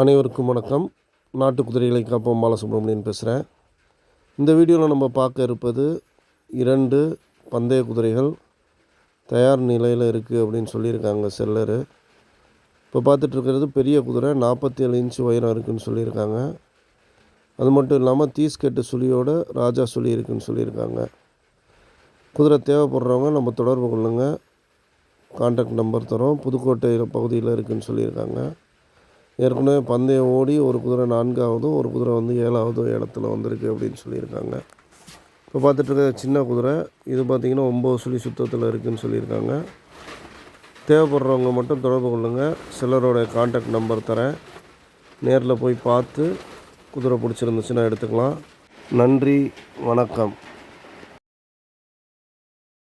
அனைவருக்கும் வணக்கம். நாட்டு குதிரைகளை காப்போம் பாலசுப்ரமணியன் பேசுகிறேன் இந்த வீடியோவில் நம்ம பார்க்க இருப்பது இரண்டு பந்தய குதிரைகள் தயார் நிலையில் இருக்குது அப்படின்னு சொல்லியிருக்காங்க செல்லரு. இப்போ பார்த்துட்ருக்கிறது பெரிய குதிரை நாற்பத்தி ஏழு இன்ச்சு உயரம் இருக்குதுன்னு சொல்லியிருக்காங்க. அது மட்டும் இல்லாமல் தீஸ்கெட்டு சுழியோட ராஜா சுழி இருக்குதுன்னு சொல்லியிருக்காங்க. குதிரை தேவைப்படுறவங்க நம்ம தொடர்பு கொள்ளுங்கள் கான்டாக்ட் நம்பர் தரோம். புதுக்கோட்டை பகுதியில் இருக்குதுன்னு சொல்லியிருக்காங்க. ஏற்கனவே பந்தயம் ஓடி ஒரு குதிரை நான்காவதும் ஒரு குதிரை வந்து ஏழாவது இடத்துல வந்திருக்கு அப்படின்னு சொல்லியிருக்காங்க. இப்போ பார்த்துட்ருக்க சின்ன குதிரை இது பார்த்திங்கன்னா ஒம்பது சுழி சுத்தத்தில் இருக்குதுன்னு சொல்லியிருக்காங்க. தேவைப்படுறவங்க மட்டும் தொடர்பு கொள்ளுங்கள் சிலரோட காண்டாக்ட் நம்பர் தரேன். நேரில் போய் பார்த்து குதிரை பிடிச்சிருந்துச்சுன்னா எடுத்துக்கலாம். நன்றி வணக்கம்.